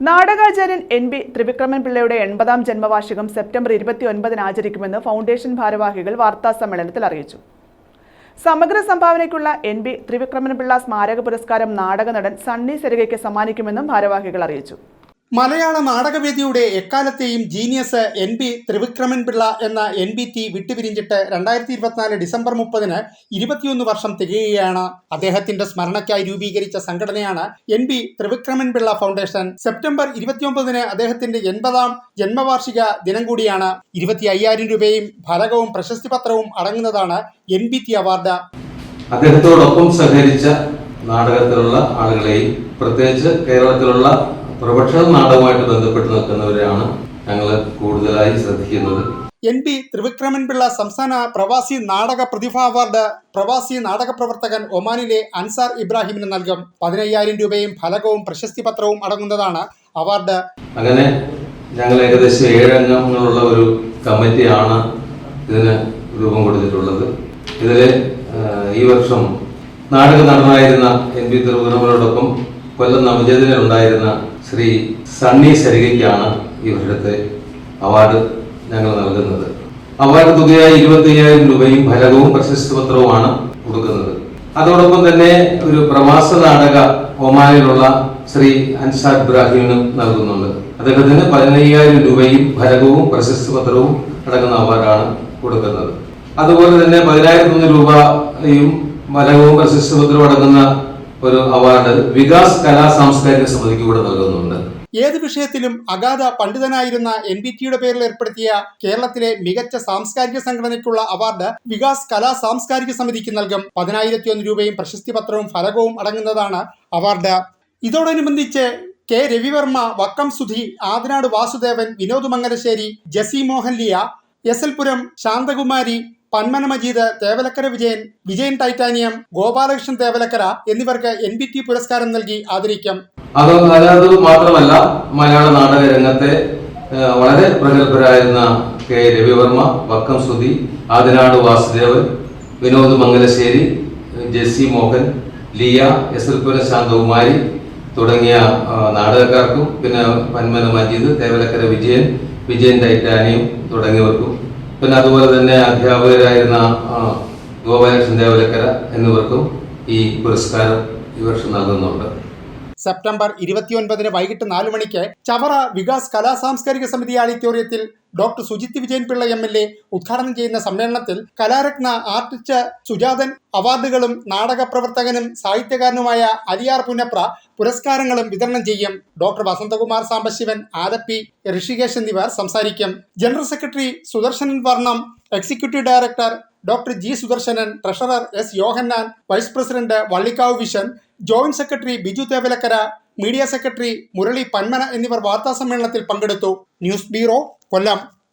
നാടകാചാര്യൻ N B Trivikraman പിള്ളയുടെ എൺപതാം ജന്മവാർഷികം September ഇരുപത്തി ഒൻപതിന് ആചരിക്കുമെന്ന് ഫൗണ്ടേഷൻ ഭാരവാഹികൾ വാർത്താ സമ്മേളനത്തിൽ അറിയിച്ചു. സമഗ്ര സംഭാവനയ്ക്കുള്ള എൻ ബി ത്രിവിക്രമൻ പിള്ള സ്മാരക പുരസ്കാരം നാടക നടൻ സണ്ണി സെരകയ്ക്ക് സമ്മാനിക്കുമെന്നും ഭാരവാഹികൾ അറിയിച്ചു. മലയാള നാടകവേദിയുടെ എക്കാലത്തെയും genius N B Thrivikraman Pillai എന്ന എൻ ബി ടി വിട്ടുപിരിഞ്ഞിട്ട് രണ്ടായിരത്തി ഇരുപത്തിനാല് ഡിസംബർ മുപ്പതിന് ഇരുപത്തിയൊന്ന് വർഷം തികയുകയാണ്. അദ്ദേഹത്തിന്റെ സ്മരണയ്ക്കായി രൂപീകരിച്ച സംഘടനയാണ് N B Thrivikraman Pillai foundation. September ഇരുപത്തിയൊമ്പതിന് അദ്ദേഹത്തിന്റെ എൺപതാം ജന്മവാർഷിക ദിനം കൂടിയാണ്. ഇരുപത്തി അയ്യായിരം രൂപയും ഫലകവും പ്രശസ്തി പത്രവും അടങ്ങുന്നതാണ് എൻ ബി ടി അവാർഡ് അദ്ദേഹത്തോടൊപ്പം സഹകരിച്ച നാടകത്തിലുള്ള ആളുകളെയും പ്രത്യേകിച്ച് കേരളത്തിലുള്ള പ്രൊഫഷണൽ നാടകവുമായിട്ട് ബന്ധപ്പെട്ട് നിൽക്കുന്നവരെയാണ് ഞങ്ങൾ കൂടുതലായി ശ്രദ്ധിക്കുന്നത്. എൻ പി ത്രിവിക്രമൻ പിള്ള സംസ്ഥാന പ്രവാസി നാടക പ്രതിഭ അവാർഡ് പ്രവാസി നാടക പ്രവർത്തകൻ ഒമാനിലെ അൻസാർ ഇബ്രാഹിമിന് നൽകും. പതിനയ്യായിരം രൂപയും ഫലകവും പ്രശസ്തി പത്രവും അടങ്ങുന്നതാണ് അവാർഡ്. അങ്ങനെ ഞങ്ങൾ ഏകദേശം ഏഴംഗങ്ങളുള്ള ഒരു കമ്മിറ്റിയാണ് ഇതിന് രൂപം കൊടുത്തിട്ടുള്ളത്. ഇതിൽ ഈ വർഷം നാടക നടനായിരുന്ന എൻ പി തിരുവനന്തപുരത്തോടൊപ്പം കൊല്ലം നവചേതനുണ്ടായിരുന്ന ശ്രീ സണ്ണി സരികയ്ക്കാണ് ഈ വർഷത്തെ അവാർഡ് ഞങ്ങൾ നൽകുന്നത്. അവാർഡ് തുകയായി ഇരുപത്തി അയ്യായിരം രൂപയും ഫലകവും പ്രശസ്തി പത്രവുമാണ് കൊടുക്കുന്നത്. അതോടൊപ്പം തന്നെ ഒരു പ്രവാസ നാടക ഒമാനിലുള്ള ശ്രീ അൻസാർ ഇബ്രാഹിമിനും നൽകുന്നുണ്ട്. അദ്ദേഹത്തിന് പതിനയ്യായിരം രൂപയും ഫലകവും പ്രശസ്തി പത്രവും അടങ്ങുന്ന അവാർഡാണ് കൊടുക്കുന്നത്. അതുപോലെ തന്നെ പതിനായിരത്തി രൂപയും ഫലകവും പ്രശസ്തി പത്രവും അടങ്ങുന്ന ഒരു അവാർഡ് വികാസ് കലാ സാംസ്കാരിക സമിതിക്ക് കൂടെ നൽകുന്നുണ്ട്. ഏത് വിഷയത്തിലും അഗാധ പണ്ഡിതനായിരുന്ന എൻ ബി ടിയുടെ പേരിൽ ഏർപ്പെടുത്തിയ കേരളത്തിലെ മികച്ച സാംസ്കാരിക സംഘടനയ്ക്കുള്ള അവാർഡ് വികാസ് കലാ സാംസ്കാരിക സമിതിക്ക് നൽകും. പതിനായിരത്തി ഒന്ന് രൂപയും പ്രശസ്തി പത്രവും ഫലകവും അടങ്ങുന്നതാണ് അവാർഡ് ഇതോടനുബന്ധിച്ച് K Ravi Varma Vakkom Sudhi Adinad Vasudevan Vinod Mangalassery Jessy മോഹൻലിയ S L Puram Santhakumari Panmana Majeed Thevalakkara Vijayan Vijayan Titanium Gopalakrishnan Thevalakkara എന്നിവർക്ക് എൻ ബി ടി പുരസ്കാരം നൽകി ആദരിക്കും. അത് അതായത് മാത്രമല്ല മലയാള നാടക രംഗത്തെ വളരെ പ്രഗത്ഭരായിരുന്ന K Ravi Varma Vakkom Sudhi Adinad Vasudevan Vinod Mangalassery Jessy Mohan Liya S L Pura Santhakumari തുടങ്ങിയ നാടകക്കാർക്കും പിന്നെ പന്മന മജീദ് തേവലക്കര വിജയൻ വിജയൻ ടൈറ്റാനിയം തുടങ്ങിയവർക്കും പിന്നെ അതുപോലെ തന്നെ അധ്യാപകരായിരുന്ന ഗോപാലകൃഷ്ണൻ ദേവലക്കര എന്നിവർക്കും ഈ പുരസ്കാരം ഈ വർഷം നൽകുന്നുണ്ട്. സെപ്റ്റംബർ ഇരുപത്തിയൊൻപതിന് വൈകിട്ട് നാലു മണിക്ക് ചവറ വികാസ് കലാ സാംസ്കാരിക സമിതി ആഡിറ്റോറിയത്തിൽ doctor Sujith Vijayan Pillai M L A ഉദ്ഘാടനം ചെയ്യുന്ന സമ്മേളനത്തിൽ കലാരത്ന ആർട്ടിസ്റ്റ് സുജാതൻ അവാർഡുകളും നാടക പ്രവർത്തകനും സാഹിത്യകാരനുമായ അലിയാർ പുന്നപ്ര പുരസ്കാരങ്ങളും വിതരണം ചെയ്യും. ഡോക്ടർ വസന്തകുമാർ സാംബശിവൻ ആലപ്പി ഋഷികേശ് എന്നിവർ സംസാരിക്കും. General secretary Sudarsanan Varnam executive director doctor G Sudarsanan treasurer S Yohannan vice president Vallikkavu vision joint secretary Biju Thevalakkara media secretary Murali Panmana എന്നിവർ വാർത്താ സമ്മേളനത്തിൽ പങ്കെടുത്തു. News bureau Kollam.